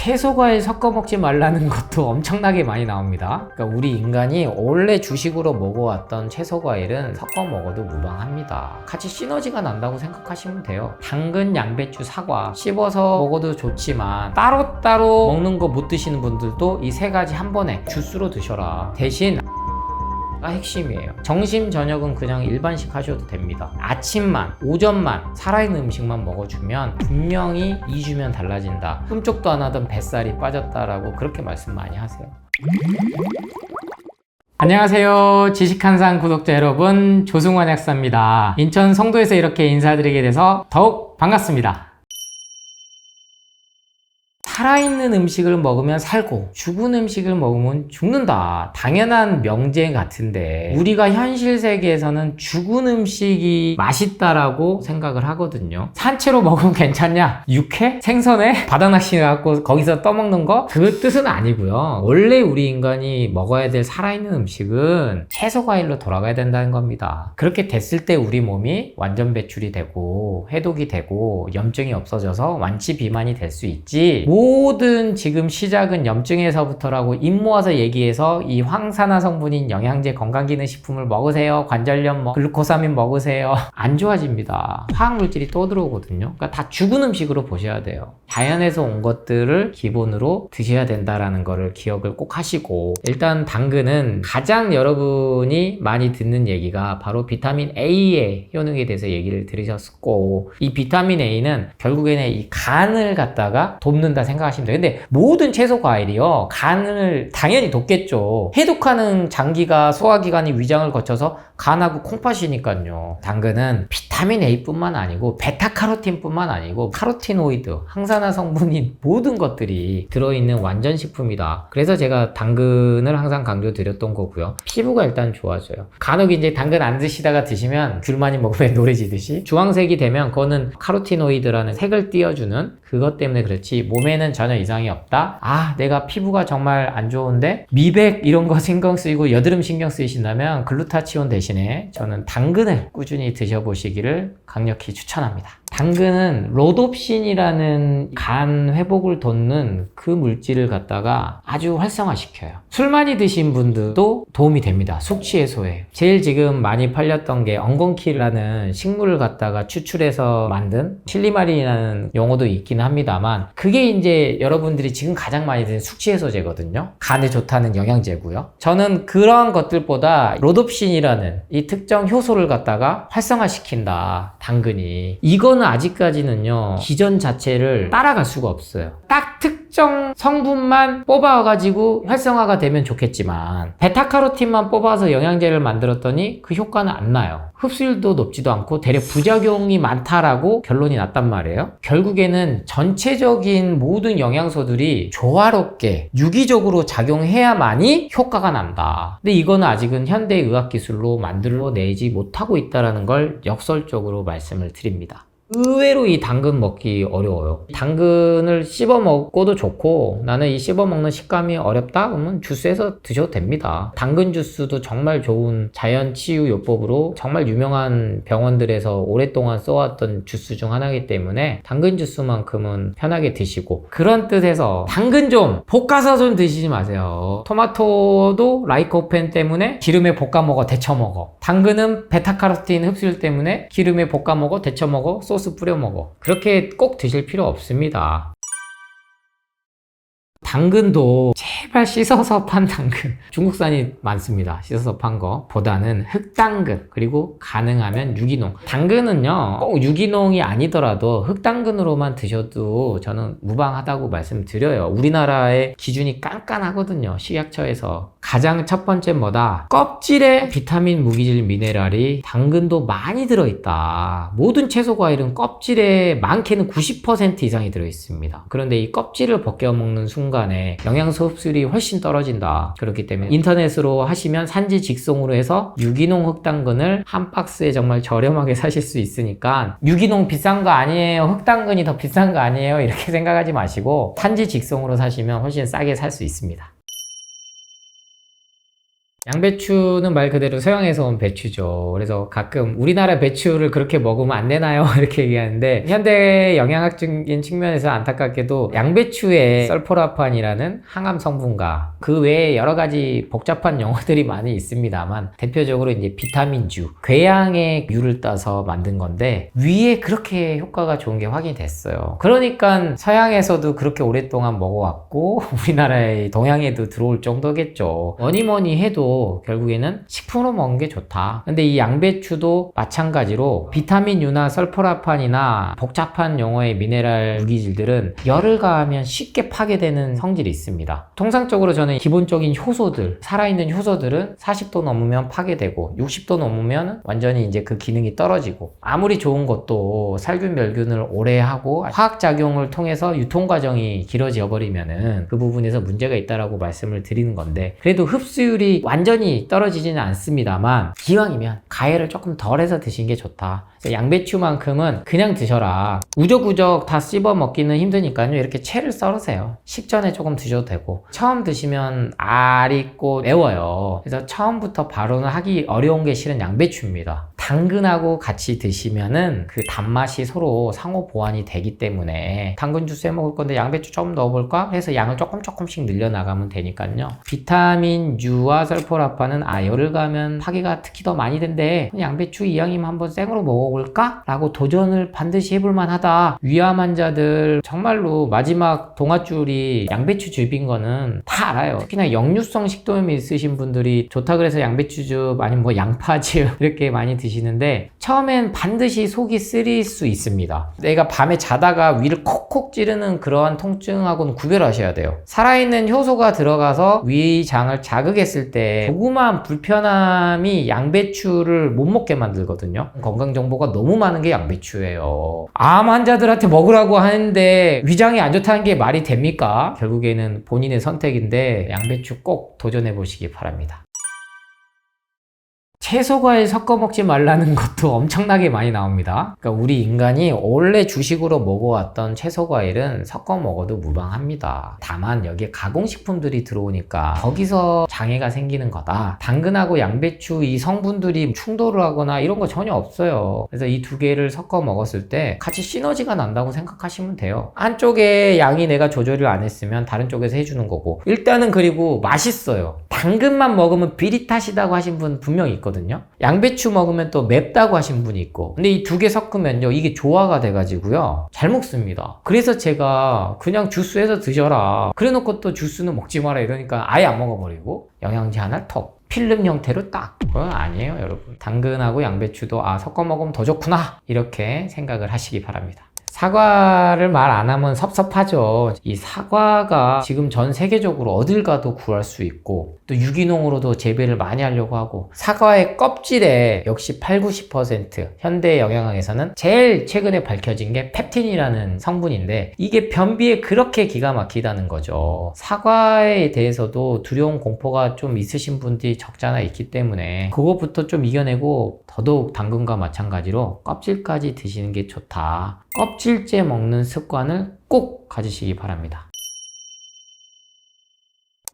채소 과일 섞어 먹지 말라는 것도 엄청나게 많이 나옵니다. 그러니까 우리 인간이 원래 주식으로 먹어왔던 채소 과일은 섞어 먹어도 무방합니다. 같이 시너지가 난다고 생각하시면 돼요. 당근, 양배추, 사과 씹어서 먹어도 좋지만 따로따로 먹는 거 못 드시는 분들도 이 세 가지 한 번에 주스로 드셔라. 대신 가 핵심이에요. 점심 저녁은 그냥 일반식 하셔도 됩니다. 아침만, 오전만 살아있는 음식만 먹어주면 분명히 2주면 달라진다. 꿈쩍도 안 하던 뱃살이 빠졌다라고 그렇게 말씀 많이 하세요. 안녕하세요. 지식한상 구독자 여러분, 조승환 약사입니다. 인천 성도에서 이렇게 인사드리게 돼서 더욱 반갑습니다. 살아있는 음식을 먹으면 살고 죽은 음식을 먹으면 죽는다. 당연한 명제 같은데 우리가 현실 세계에서는 죽은 음식이 맛있다라고 생각을 하거든요. 산채로 먹으면 괜찮냐? 육회? 생선에? 바다낚시 갖고 거기서 떠먹는 거? 그 뜻은 아니고요. 원래 우리 인간이 먹어야 될 살아있는 음식은 채소 과일로 돌아가야 된다는 겁니다. 그렇게 됐을 때 우리 몸이 완전 배출이 되고 해독이 되고 염증이 없어져서 완치 비만이 될 수 있지. 모든 지금 시작은 염증에서부터라고 입 모아서 얘기해서 이 황산화 성분인 영양제 건강기능식품을 먹으세요. 관절염 뭐 글루코사민 먹으세요. 안 좋아집니다. 화학물질이 또 들어오거든요. 그러니까 다 죽은 음식으로 보셔야 돼요. 자연에서 온 것들을 기본으로 드셔야 된다라는 거를 기억을 꼭 하시고 일단 당근은 가장 여러분이 많이 듣는 얘기가 바로 비타민 A의 효능에 대해서 얘기를 들으셨고 이 비타민 A는 결국에는 이 간을 갖다가 돕는다 생각하시면 돼요. 근데 모든 채소 과일이요 간을 당연히 돕겠죠. 해독하는 장기가 소화기관이 위장을 거쳐서 간하고 콩팥이니까요. 당근은 비타민 A뿐만 아니고 베타카로틴뿐만 아니고 카로티노이드, 항산화 성분인 모든 것들이 들어있는 완전 식품이다. 그래서 제가 당근을 항상 강조드렸던 거고요. 피부가 일단 좋아져요. 간혹 이제 당근 안 드시다가 드시면 귤 많이 먹으면 노래지듯이 주황색이 되면 그거는 카로티노이드라는 색을 띄워주는 그것 때문에 그렇지 몸에는 전혀 이상이 없다. 아 내가 피부가 정말 안 좋은데 미백 이런 거 신경 쓰이고 여드름 신경 쓰이신다면 글루타치온 대신 에 저는 당근을 꾸준히 드셔보시기를 강력히 추천합니다. 당근은 로놉신이라는 간 회복을 돕는 그 물질을 갖다가 아주 활성화시켜요. 술 많이 드신 분들도 도움이 됩니다. 숙취 해소에. 제일 지금 많이 팔렸던 게 엉겅키라는 식물을 갖다가 추출해서 만든 칠리마린이라는 용어도 있긴 합니다만 그게 이제 여러분들이 지금 가장 많이 드는 숙취 해소제거든요. 간에 좋다는 영양제고요. 저는 그러한 것들보다 로놉신이라는 이 특정 효소를 갖다가 활성화시킨다. 당근이. 이 거는 아직까지는요. 기전 자체를 따라갈 수가 없어요. 딱 특정 성분만 뽑아가지고 활성화가 되면 좋겠지만 베타카로틴만 뽑아서 영양제를 만들었더니 그 효과는 안 나요. 흡수율도 높지도 않고 대략 부작용이 많다라고 결론이 났단 말이에요. 결국에는 전체적인 모든 영양소들이 조화롭게 유기적으로 작용해야만이 효과가 난다. 근데 이거는 아직은 현대 의학 기술로 만들어내지 못하고 있다는 걸 역설적으로 말씀을 드립니다. 의외로 이 당근 먹기 어려워요. 당근을 씹어 먹고도 좋고 나는 이 씹어 먹는 식감이 어렵다? 그러면 주스에서 드셔도 됩니다. 당근 주스도 정말 좋은 자연 치유 요법으로 정말 유명한 병원들에서 오랫동안 써왔던 주스 중 하나이기 때문에 당근 주스만큼은 편하게 드시고 그런 뜻에서 당근 좀 볶아서 좀 드시지 마세요. 토마토도 라이코펜 때문에 기름에 볶아 먹어 데쳐 먹어. 당근은 베타카로틴 흡수율 때문에 기름에 볶아 먹어 데쳐 먹어 뿌려 먹어. 그렇게 꼭 드실 필요 없습니다. 당근도 제발 씻어서 판 당근. 중국산이 많습니다. 씻어서 판 거. 보다는 흑당근. 그리고 가능하면 유기농. 당근은요 꼭 유기농이 아니더라도 흑당근으로만 드셔도 저는 무방하다고 말씀드려요. 우리나라의 기준이 깐깐하거든요 식약처에서. 가장 첫 번째 뭐다? 껍질에 비타민 무기질 미네랄이 당근도 많이 들어있다. 모든 채소 과일은 껍질에 많게는 90% 이상이 들어있습니다. 그런데 이 껍질을 벗겨 먹는 순간 에 영양소 흡수율이 훨씬 떨어진다. 그렇기 때문에 인터넷으로 하시면 산지 직송으로 해서 유기농 흑당근을 한 박스에 정말 저렴하게 사실 수 있으니까 유기농 비싼 거 아니에요. 흑당근이 더 비싼 거 아니에요. 이렇게 생각하지 마시고 산지 직송으로 사시면 훨씬 싸게 살 수 있습니다. 양배추는 말 그대로 서양에서 온 배추죠. 그래서 가끔 우리나라 배추를 그렇게 먹으면 안 되나요? 이렇게 얘기하는데 현대 영양학적인 측면에서 안타깝게도 양배추에 설포라판이라는 항암 성분과 그 외에 여러 가지 복잡한 용어들이 많이 있습니다만 대표적으로 이제 비타민주, 궤양의 류를 따서 만든 건데 위에 그렇게 효과가 좋은 게 확인이 됐어요. 그러니까 서양에서도 그렇게 오랫동안 먹어왔고 우리나라의 동양에도 들어올 정도겠죠. 뭐니 뭐니 해도 결국에는 식품으로 먹는 게 좋다. 근데 이 양배추도 마찬가지로 비타민유나 설포라판이나 복잡한 용어의 미네랄 유기질들은 열을 가하면 쉽게 파괴되는 성질이 있습니다. 통상적으로 저는 기본적인 효소들, 살아있는 효소들은 40도 넘으면 파괴되고 60도 넘으면 완전히 이제 그 기능이 떨어지고 아무리 좋은 것도 살균 멸균을 오래 하고 화학 작용을 통해서 유통 과정이 길어져 버리면은 그 부분에서 문제가 있다라고 말씀을 드리는 건데 그래도 흡수율이 완 전히 떨어지지는 않습니다만 기왕이면 가해를 조금 덜해서 드시는 게 좋다. 양배추만큼은 그냥 드셔라. 우적우적 다 씹어 먹기는 힘드니까요. 이렇게 채를 썰으세요. 식전에 조금 드셔도 되고 처음 드시면 알 있고 매워요. 그래서 처음부터 바로는 하기 어려운 게 실은 양배추입니다. 당근하고 같이 드시면은 그 단맛이 서로 상호 보완이 되기 때문에 당근 주스에 먹을 건데 양배추 좀 넣어볼까? 해서 양을 조금 조금씩 늘려나가면 되니까요. 비타민 U와 설포라파는 아 열을 가면 파괴가 특히 더 많이 된대. 양배추 이왕이면 한번 생으로 먹어볼까? 라고 도전을 반드시 해볼 만 하다. 위암 환자들 정말로 마지막 동아줄이 양배추 즙인 거는 다 알아요. 특히나 역류성 식도염이 있으신 분들이 좋다 그래서 양배추즙 아니면 뭐 양파즙 이렇게 많이 드시 는데 처음엔 반드시 속이 쓰릴 수 있습니다. 내가 밤에 자다가 위를 콕콕 찌르는 그러한 통증하고는 구별하셔야 돼요. 살아있는 효소가 들어가서 위장을 자극했을 때 조그마한 불편함이 양배추를 못 먹게 만들거든요. 건강 정보가 너무 많은 게 양배추예요. 암 환자들한테 먹으라고 하는데 위장이 안 좋다는 게 말이 됩니까? 결국에는 본인의 선택인데 양배추 꼭 도전해 보시기 바랍니다. 채소 과일 섞어 먹지 말라는 것도 엄청나게 많이 나옵니다. 그러니까 우리 인간이 원래 주식으로 먹어왔던 채소 과일은 섞어 먹어도 무방합니다. 다만 여기에 가공식품들이 들어오니까 거기서 장애가 생기는 거다. 당근하고 양배추 이 성분들이 충돌을 하거나 이런 거 전혀 없어요. 그래서 이 두 개를 섞어 먹었을 때 같이 시너지가 난다고 생각하시면 돼요. 한쪽에 양이 내가 조절을 안 했으면 다른 쪽에서 해주는 거고 일단은 그리고 맛있어요. 당근만 먹으면 비릿하시다고 하신 분 분명 있거든요. 양배추 먹으면 또 맵다고 하신 분이 있고. 근데 이 두 개 섞으면요. 이게 조화가 돼가지고요. 잘 먹습니다. 그래서 제가 그냥 주스해서 드셔라. 그래 놓고 또 주스는 먹지 마라 이러니까 아예 안 먹어버리고 영양제 하나 톡. 필름 형태로 딱. 그건 아니에요, 여러분. 당근하고 양배추도 아, 섞어 먹으면 더 좋구나. 이렇게 생각을 하시기 바랍니다. 사과를 말 안 하면 섭섭하죠. 이 사과가 지금 전 세계적으로 어딜 가도 구할 수 있고 또 유기농으로도 재배를 많이 하려고 하고 사과의 껍질에 역시 8, 90% 현대 영양학에서는 제일 최근에 밝혀진 게 펩틴이라는 성분인데 이게 변비에 그렇게 기가 막히다는 거죠. 사과에 대해서도 두려운 공포가 좀 있으신 분들이 적잖아 있기 때문에 그것부터 좀 이겨내고 더더욱 당근과 마찬가지로 껍질까지 드시는 게 좋다. 껍질째 먹는 습관을 꼭 가지시기 바랍니다.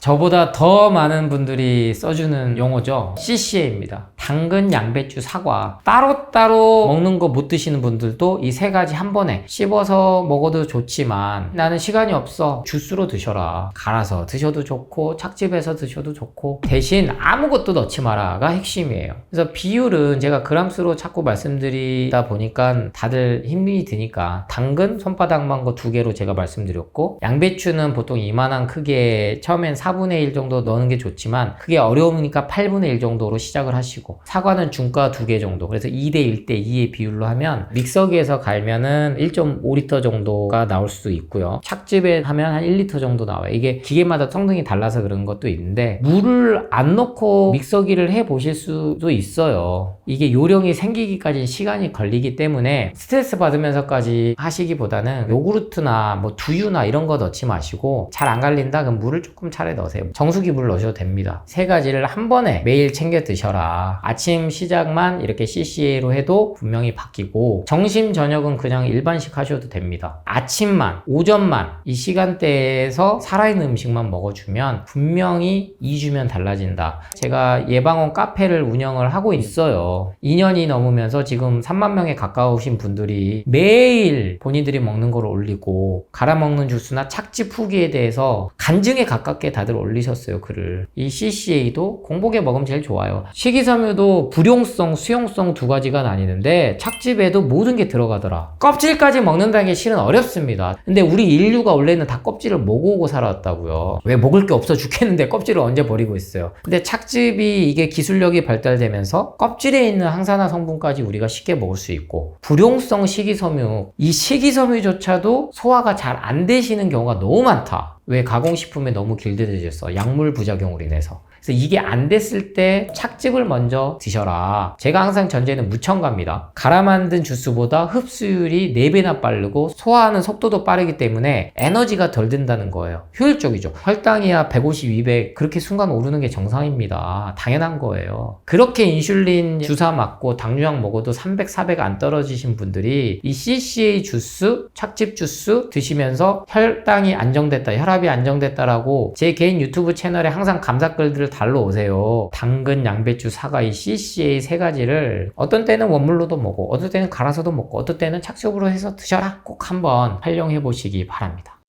저보다 더 많은 분들이 써주는 용어죠. CCA입니다. 당근, 양배추, 사과. 따로따로 먹는 거 못 드시는 분들도 이 세 가지 한 번에 씹어서 먹어도 좋지만 나는 시간이 없어. 주스로 드셔라. 갈아서 드셔도 좋고 착즙해서 드셔도 좋고 대신 아무것도 넣지 마라가 핵심이에요. 그래서 비율은 제가 그람수로 자꾸 말씀드리다 보니까 다들 힘이 드니까 당근 손바닥만 거 두 개로 제가 말씀드렸고 양배추는 보통 이만한 크기에 처음엔 4분의 1 정도 넣는 게 좋지만 그게 어려우니까 8분의 1 정도로 시작을 하시고 사과는 중가 두 개 정도. 그래서 2대 1대 2의 비율로 하면 믹서기에서 갈면은 1.5리터 정도가 나올 수 있고요. 착즙에 하면 한 1리터 정도 나와요. 이게 기계마다 성능이 달라서 그런 것도 있는데 물을 안 넣고 믹서기를 해 보실 수도 있어요. 이게 요령이 생기기까지 시간이 걸리기 때문에 스트레스 받으면서까지 하시기보다는 요구르트나 뭐 두유나 이런 거 넣지 마시고 잘 안 갈린다? 그럼 물을 조금 차례 넣으세요. 정수기물 넣으셔도 됩니다. 세 가지를 한 번에 매일 챙겨 드셔라. 아침 시작만 이렇게 CCA로 해도 분명히 바뀌고 점심 저녁은 그냥 일반식 하셔도 됩니다. 아침만 오전만 이 시간대에서 살아있는 음식만 먹어주면 분명히 2주면 달라진다. 제가 예방원 카페를 운영을 하고 있어요. 2년이 넘으면서 지금 3만 명에 가까우신 분들이 매일 본인들이 먹는 걸 올리고 갈아먹는 주스나 착즙 후기에 대해서 간증에 가깝게 다들 올리셨어요 글을. 이 CCA도 공복에 먹으면 제일 좋아요. 식이섬유도 불용성 수용성 두 가지가 나뉘는데 착즙에도 모든 게 들어가더라. 껍질까지 먹는다는 게 실은 어렵습니다. 근데 우리 인류가 원래는 다 껍질을 먹어오고 살았다고요. 왜 먹을 게 없어 죽겠는데 껍질을 언제 버리고 있어요? 근데 착즙이 이게 기술력이 발달되면서 껍질에 있는 항산화 성분까지 우리가 쉽게 먹을 수 있고 불용성 식이섬유 이 식이섬유조차도 소화가 잘 안 되시는 경우가 너무 많다 왜 가공식품에 너무 길들여졌어? 약물 부작용으로 인해서 그래서 이게 안 됐을 때 착즙을 먼저 드셔라. 제가 항상 전제는 무첨가입니다. 갈아 만든 주스보다 흡수율이 4배나 빠르고 소화하는 속도도 빠르기 때문에 에너지가 덜 든다는 거예요. 효율적이죠. 혈당이야 150, 200 그렇게 순간 오르는 게 정상입니다. 당연한 거예요. 그렇게 인슐린 주사 맞고 당뇨약 먹어도 300, 400 안 떨어지신 분들이 이 CCA 주스, 착즙 주스 드시면서 혈당이 안정됐다, 혈압이 안정됐다라고 제 개인 유튜브 채널에 항상 감사글들을 달러 오세요. 당근, 양배추, 사과 이 CCA 세 가지를 어떤 때는 원물로도 먹고 어떤 때는 갈아서도 먹고 어떤 때는 착즙으로 해서 드셔라. 꼭 한번 활용해 보시기 바랍니다.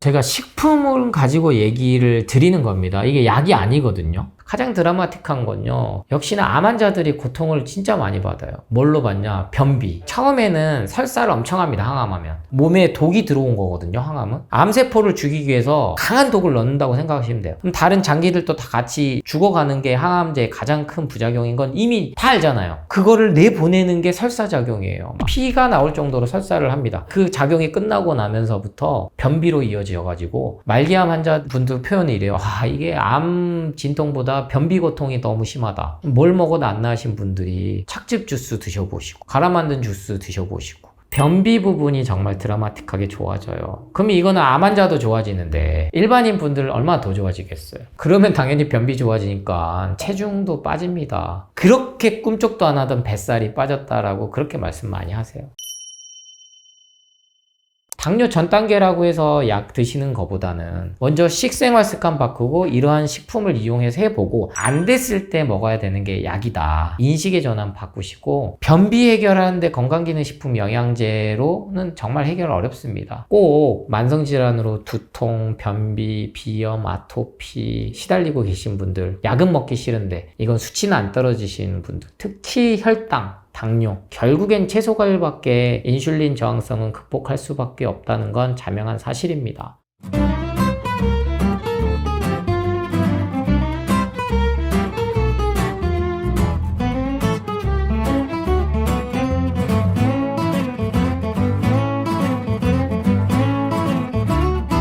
제가 식품을 가지고 얘기를 드리는 겁니다. 이게 약이 아니거든요. 가장 드라마틱한 건요. 역시나 암 환자들이 고통을 진짜 많이 받아요. 뭘로 받냐? 변비. 처음에는 설사를 엄청 합니다. 항암하면. 몸에 독이 들어온 거거든요. 항암은. 암세포를 죽이기 위해서 강한 독을 넣는다고 생각하시면 돼요. 그럼 다른 장기들도 다 같이 죽어가는 게 항암제의 가장 큰 부작용인 건 이미 다 알잖아요. 그거를 내보내는 게 설사작용이에요. 피가 나올 정도로 설사를 합니다. 그 작용이 끝나고 나면서부터 변비로 이어져가지고 말기암 환자분들 표현이 이래요. 아, 이게 암 진통보다 변비 고통이 너무 심하다. 뭘 먹어도 안 나으신 분들이 착즙 주스 드셔보시고 갈아 만든 주스 드셔보시고 변비 부분이 정말 드라마틱하게 좋아져요. 그럼 이거는 암 환자도 좋아지는데 일반인 분들 얼마나 더 좋아지겠어요? 그러면 당연히 변비 좋아지니까 체중도 빠집니다. 그렇게 꿈쩍도 안 하던 뱃살이 빠졌다라고 그렇게 말씀 많이 하세요. 당뇨 전 단계라고 해서 약 드시는 것보다는 먼저 식생활 습관 바꾸고 이러한 식품을 이용해서 해보고 안 됐을 때 먹어야 되는 게 약이다. 인식의 전환 바꾸시고 변비 해결하는데 건강기능식품 영양제로는 정말 해결 어렵습니다. 꼭 만성질환으로 두통, 변비, 비염, 아토피 시달리고 계신 분들 약은 먹기 싫은데 이건 수치는 안 떨어지시는 분들 특히 혈당 당뇨, 결국엔 채소 과일밖에 인슐린 저항성은 극복할 수밖에 없다는 건 자명한 사실입니다.